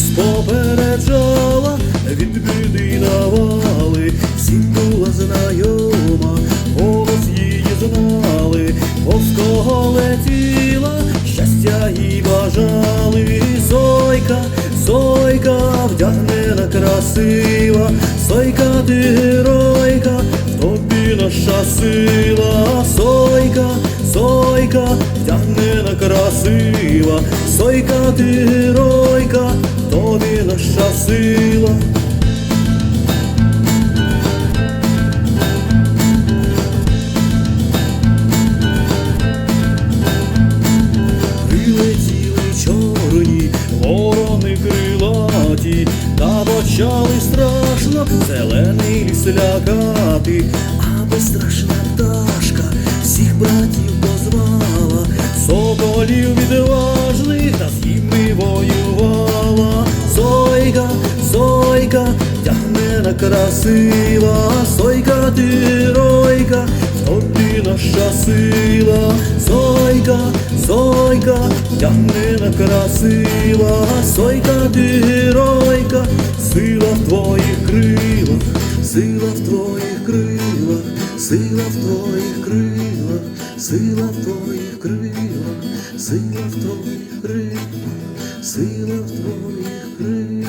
Спопереджала, від біди навали, всі була знайома, голос її знали, повз летіла, щастя їй бажали, зойка, зойка, вдягнена красива, зойка ти геройка, тобі наша сила, зойка, зойка, вдягнена красива, зойка ти геройка сила. Прилетіли чорні, ворони крилаті, та почали страшно зелений ліс лякати, а безстрашна пташка всіх братів позвала, соколів відважних та з ними зойка, тягнена красива, сойка ти геройка, в тобі наша сила, зойка, зойка, тягнена красива, сойка ти геройка, сила в твоїх крилах, сила в твоїх крилах, сила в твоїх крилах, сила в твоїх крилах, сила в твоїх крилах, сила в твоїх крилах.